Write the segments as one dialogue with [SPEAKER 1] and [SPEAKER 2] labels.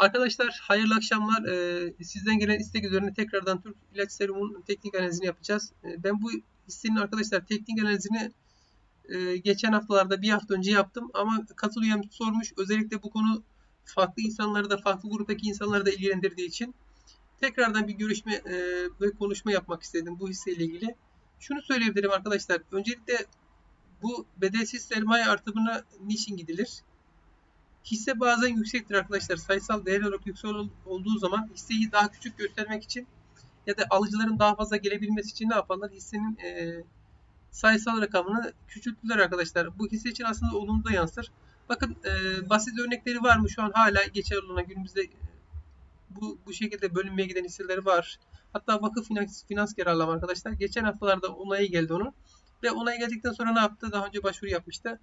[SPEAKER 1] Arkadaşlar hayırlı akşamlar. Ee, sizden gelen istek üzerine tekrardan Türk İlaç Serumu'nun teknik analizini yapacağız. Ee, ben bu hissenin arkadaşlar teknik analizini e, geçen haftalarda bir hafta önce yaptım ama katılıyor sormuş. Özellikle bu konu farklı insanları da farklı gruptaki insanları da ilgilendirdiği için tekrardan bir görüşme e, ve konuşma yapmak istedim bu hisseyle ilgili. Şunu söyleyebilirim arkadaşlar. Öncelikle bu bedelsiz sermaye artımına niçin gidilir? Hisse bazen yüksektir arkadaşlar. Sayısal değer olarak yüksek olduğu zaman hisseyi daha küçük göstermek için ya da alıcıların daha fazla gelebilmesi için ne yaparlar? Hissenin e, sayısal rakamını küçültürler arkadaşlar. Bu hisse için aslında olumlu da yansır. Bakın e, basit örnekleri var mı? Şu an hala geçerli olan günümüzde e, bu, bu şekilde bölünmeye giden hisseleri var. Hatta vakıf finans, finans yararlama arkadaşlar. Geçen haftalarda onayı geldi onun. Ve onay geldikten sonra ne yaptı? Daha önce başvuru yapmıştı.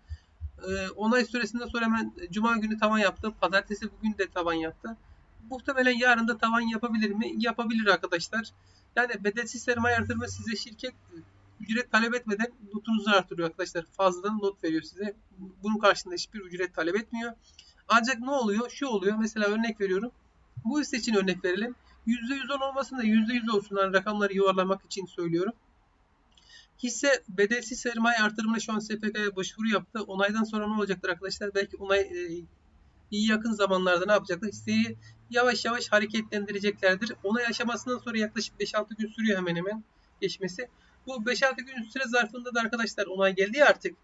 [SPEAKER 1] Ee, onay süresinden sonra hemen Cuma günü tavan yaptı. Pazartesi bugün de tavan yaptı. Muhtemelen yarın da tavan yapabilir mi? Yapabilir arkadaşlar. Yani bedelsiz sermaye artırma size şirket ücret talep etmeden notunuzu artırıyor arkadaşlar. Fazladan not veriyor size. Bunun karşılığında hiçbir ücret talep etmiyor. Ancak ne oluyor? Şu oluyor. Mesela örnek veriyorum. Bu hisse için örnek verelim. %110 olmasın da %100 olsun. Yani rakamları yuvarlamak için söylüyorum. Hisse bedelsiz sermaye artırımına şu an SPK'ya başvuru yaptı. Onaydan sonra ne olacaktır arkadaşlar? Belki onay e, iyi yakın zamanlarda ne yapacaktır? Hisseyi yavaş yavaş hareketlendireceklerdir. Onay aşamasından sonra yaklaşık 5-6 gün sürüyor hemen hemen geçmesi. Bu 5-6 gün süre zarfında da arkadaşlar onay geldi ya artık.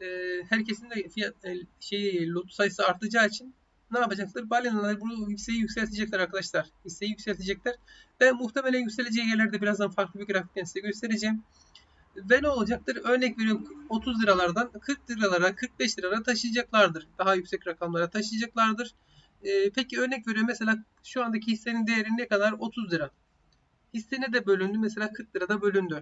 [SPEAKER 1] E, herkesin de fiyat e, şeyi lot sayısı artacağı için ne yapacaktır? Balinalar bu hisseyi yükseltecekler arkadaşlar. Hisseyi yükseltecekler. Ben muhtemelen yükseleceği yerlerde birazdan farklı bir grafikten size göstereceğim. Ve ne olacaktır? Örnek veriyorum 30 liralardan 40 liralara 45 liralara taşıyacaklardır. Daha yüksek rakamlara taşıyacaklardır. Ee, peki örnek veriyorum mesela şu andaki hissenin değeri ne kadar? 30 lira. Hisse ne de bölündü? Mesela 40 lirada bölündü.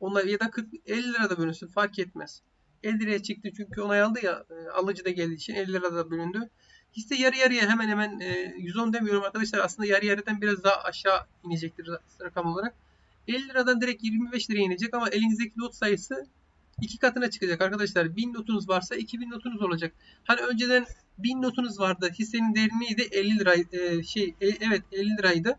[SPEAKER 1] Onlar ya da 40 50 lirada bölünsün fark etmez. 50 liraya çıktı çünkü onay aldı ya e, alıcı da geldiği için 50 lirada bölündü. Hisse yarı yarıya hemen hemen 110 e, demiyorum arkadaşlar aslında yarı yarıdan biraz daha aşağı inecektir rakam olarak. 50 liradan direkt 25 liraya inecek ama elinizdeki lot sayısı iki katına çıkacak arkadaşlar. 1000 notunuz varsa 2000 notunuz olacak. Hani önceden 1000 notunuz vardı. Hissenin değeri neydi? 50 lira e, şey e, evet 50 liraydı.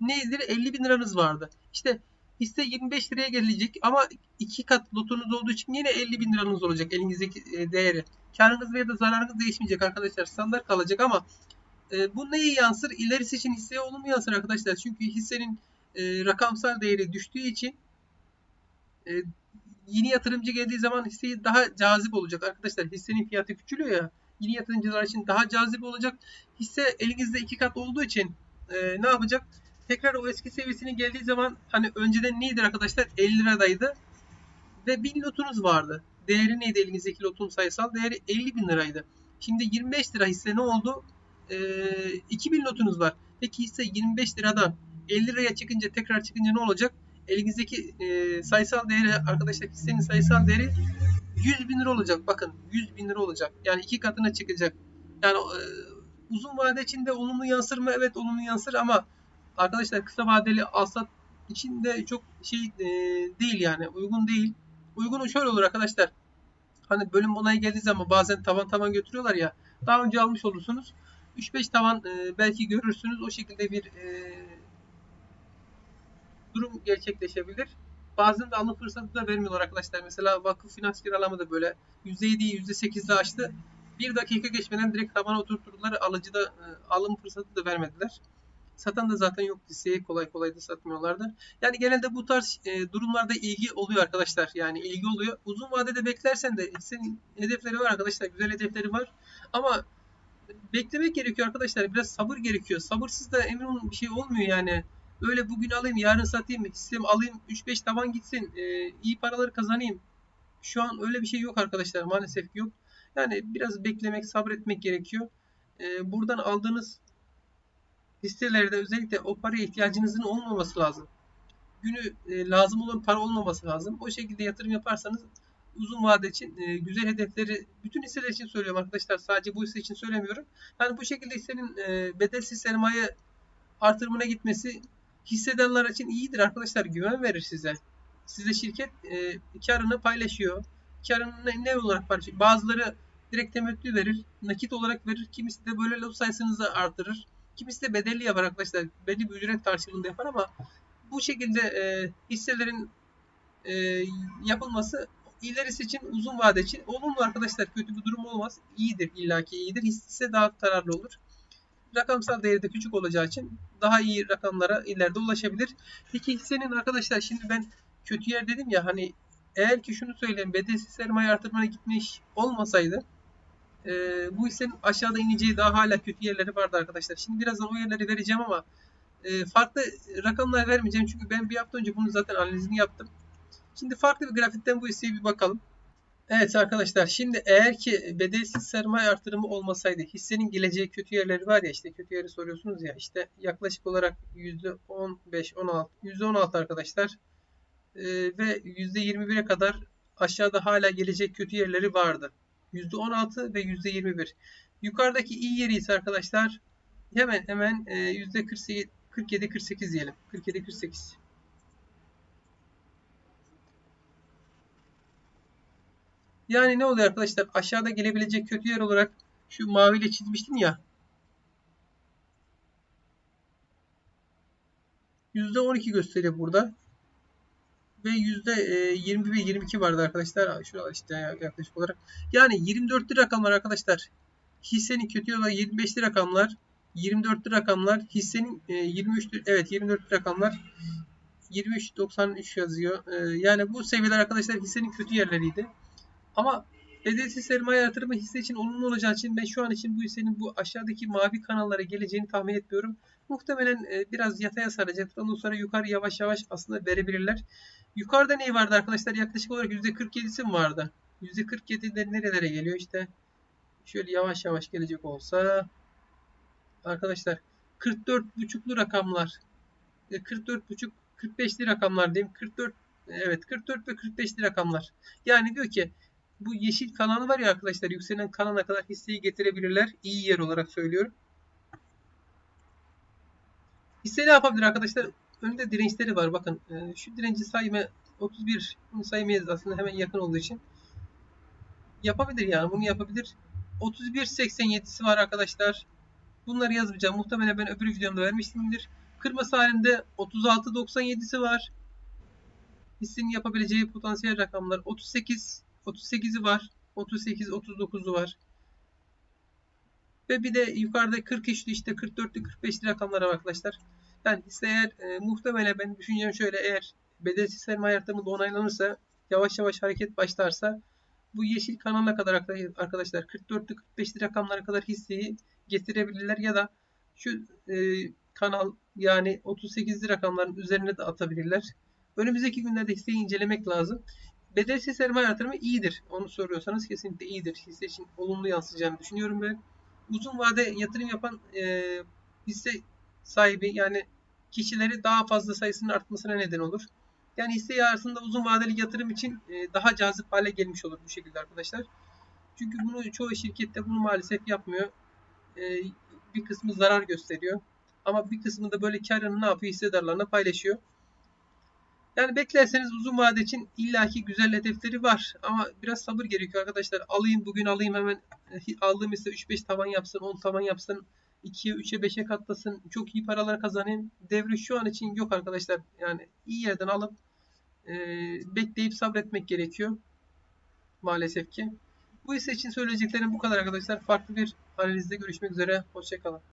[SPEAKER 1] Neydi? 50 bin liranız vardı. İşte hisse 25 liraya gelecek ama iki kat lotunuz olduğu için yine 50 bin liranız olacak elinizdeki e, değeri. Karınız veya da zararınız değişmeyecek arkadaşlar. Standart kalacak ama e, bu neyi yansır? İlerisi için hisseye olumlu yansır arkadaşlar. Çünkü hissenin e, rakamsal değeri düştüğü için e, yeni yatırımcı geldiği zaman hisseyi daha cazip olacak arkadaşlar. Hissenin fiyatı küçülüyor ya. Yeni yatırımcılar için daha cazip olacak. Hisse elinizde iki kat olduğu için e, ne yapacak? Tekrar o eski seviyesine geldiği zaman hani önceden neydi arkadaşlar? 50 liradaydı. Ve 1000 lotunuz vardı. Değeri neydi elinizdeki lotun sayısal? Değeri 50 bin liraydı. Şimdi 25 lira hisse ne oldu? E, 2000 lotunuz var. Peki hisse 25 liradan 50 liraya çıkınca tekrar çıkınca ne olacak? Elinizdeki e, sayısal değeri arkadaşlar hissenin sayısal değeri 100 bin lira olacak. Bakın 100 bin lira olacak. Yani iki katına çıkacak. Yani e, uzun vade içinde olumlu yansır mı? Evet olumlu yansır ama arkadaşlar kısa vadeli alsat için de çok şey e, değil yani uygun değil. Uygunu şöyle olur arkadaşlar. Hani bölüm onayı geldiği zaman bazen tavan tavan götürüyorlar ya. Daha önce almış olursunuz. 3-5 tavan e, belki görürsünüz. O şekilde bir e, durum gerçekleşebilir. Bazen de alım fırsatı da vermiyorlar arkadaşlar. Mesela vakıf finans kiralama da böyle %7'yi %8'de açtı. Bir dakika geçmeden direkt tabana oturtturdular. Alıcıda e, alım fırsatı da vermediler. Satan da zaten yok listeyi kolay kolay da satmıyorlardı. Yani genelde bu tarz e, durumlarda ilgi oluyor arkadaşlar. Yani ilgi oluyor. Uzun vadede beklersen de senin hedefleri var arkadaşlar. Güzel hedefleri var. Ama beklemek gerekiyor arkadaşlar. Biraz sabır gerekiyor. Sabırsız da emin olun bir şey olmuyor yani. Öyle bugün alayım yarın satayım hissemi alayım 3-5 taban gitsin e, iyi paraları kazanayım. Şu an öyle bir şey yok arkadaşlar maalesef yok. Yani biraz beklemek sabretmek gerekiyor. E, buradan aldığınız hisselerde özellikle o paraya ihtiyacınızın olmaması lazım. Günü e, lazım olan para olmaması lazım. O şekilde yatırım yaparsanız uzun vade için e, güzel hedefleri bütün hisseler için söylüyorum arkadaşlar. Sadece bu hisse için söylemiyorum. Yani bu şekilde hissenin e, bedelsiz sermaye artırımına gitmesi hissedenler için iyidir arkadaşlar. Güven verir size. Size şirket e, karını paylaşıyor. Karını ne, olarak paylaşıyor? Bazıları direkt temettü verir. Nakit olarak verir. Kimisi de böyle lot sayısınızı artırır. Kimisi de bedelli yapar arkadaşlar. Belli bir ücret karşılığında yapar ama bu şekilde e, hisselerin e, yapılması ilerisi için uzun vade için olumlu arkadaşlar. Kötü bir durum olmaz. İyidir illaki iyidir. Hisse daha kararlı olur. Rakamsal değeri de küçük olacağı için daha iyi rakamlara ileride ulaşabilir. Peki hissenin arkadaşlar şimdi ben kötü yer dedim ya hani eğer ki şunu söyleyeyim bedelsiz sermaye artırmaya gitmiş olmasaydı e, bu hissenin aşağıda ineceği daha hala kötü yerleri vardı arkadaşlar. Şimdi birazdan o yerleri vereceğim ama e, farklı rakamlar vermeyeceğim çünkü ben bir hafta önce bunu zaten analizini yaptım. Şimdi farklı bir grafikten bu hisseye bir bakalım. Evet arkadaşlar şimdi eğer ki bedelsiz sermaye artırımı olmasaydı hissenin geleceği kötü yerleri var ya işte kötü yeri soruyorsunuz ya işte yaklaşık olarak %15 16 %16 arkadaşlar ee, ve %21'e kadar aşağıda hala gelecek kötü yerleri vardı. %16 ve %21. Yukarıdaki iyi yeri ise arkadaşlar hemen hemen %47 47 48 diyelim. 47 48. Yani ne oluyor arkadaşlar? Aşağıda gelebilecek kötü yer olarak şu maviyle çizmiştim ya. %12 gösteriyor burada. Ve %20 ve 22 vardı arkadaşlar. Şurada işte yaklaşık olarak. Yani 24'lü rakamlar arkadaşlar. Hissenin kötü olan 25'li rakamlar. 24'lü rakamlar. Hissenin 23'lü evet 24'lü rakamlar. 23.93 yazıyor. Yani bu seviyeler arkadaşlar hissenin kötü yerleriydi. Ama bedelsiz sermaye yatırımı hisse için olumlu olacağı için ben şu an için bu hissenin bu aşağıdaki mavi kanallara geleceğini tahmin etmiyorum. Muhtemelen e, biraz yataya saracaktır. Ondan sonra yukarı yavaş yavaş aslında verebilirler. Yukarıda ne vardı arkadaşlar? Yaklaşık olarak %47'si mi vardı? %47'de nerelere geliyor? İşte şöyle yavaş yavaş gelecek olsa arkadaşlar 44,5'lu rakamlar 44,5 e, 45'li rakamlar diyeyim. 44 evet 44 ve 45'li rakamlar. Yani diyor ki bu yeşil kanalı var ya arkadaşlar yükselen kanala kadar hisseyi getirebilirler. İyi yer olarak söylüyorum. Hisse ne yapabilir arkadaşlar? Önünde dirençleri var. Bakın e, şu direnci sayma 31. Bunu saymayız aslında hemen yakın olduğu için. Yapabilir yani. Bunu yapabilir. 31.87'si var arkadaşlar. Bunları yazmayacağım. Muhtemelen ben öbür videomda vermiştimdir. Kırması halinde 36.97'si var. Hissenin yapabileceği potansiyel rakamlar 38 38'i var. 38, 39'u var. Ve bir de yukarıda 43'lü işte 44'lü 45'li rakamlara arkadaşlar. Yani ise eğer e, muhtemelen ben düşüncem şöyle eğer bedelsiz sermaye artırımı da onaylanırsa yavaş yavaş hareket başlarsa bu yeşil kanala kadar arkadaşlar 44'lü 45'li rakamlara kadar hisseyi getirebilirler ya da şu e, kanal yani 38'li rakamların üzerine de atabilirler. Önümüzdeki günlerde hisseyi incelemek lazım. Bedelsiz sermaye artırımı iyidir. Onu soruyorsanız kesinlikle iyidir. Hisse için olumlu yansıyacağını düşünüyorum ben. Uzun vade yatırım yapan e, hisse sahibi yani kişileri daha fazla sayısının artmasına neden olur. Yani hisse arasında uzun vadeli yatırım için e, daha cazip hale gelmiş olur bu şekilde arkadaşlar. Çünkü bunu çoğu şirkette bunu maalesef yapmıyor. E, bir kısmı zarar gösteriyor. Ama bir kısmı da böyle karını ne yapıyor hissedarlarına paylaşıyor. Yani beklerseniz uzun vade için illaki güzel hedefleri var. Ama biraz sabır gerekiyor arkadaşlar. Alayım bugün alayım hemen aldığım ise 3-5 tavan yapsın, 10 tavan yapsın. 2'ye 3'e 5'e katlasın. Çok iyi paralar kazanayım. Devri şu an için yok arkadaşlar. Yani iyi yerden alıp e, bekleyip sabretmek gerekiyor. Maalesef ki. Bu ise için söyleyeceklerim bu kadar arkadaşlar. Farklı bir analizde görüşmek üzere. Hoşçakalın.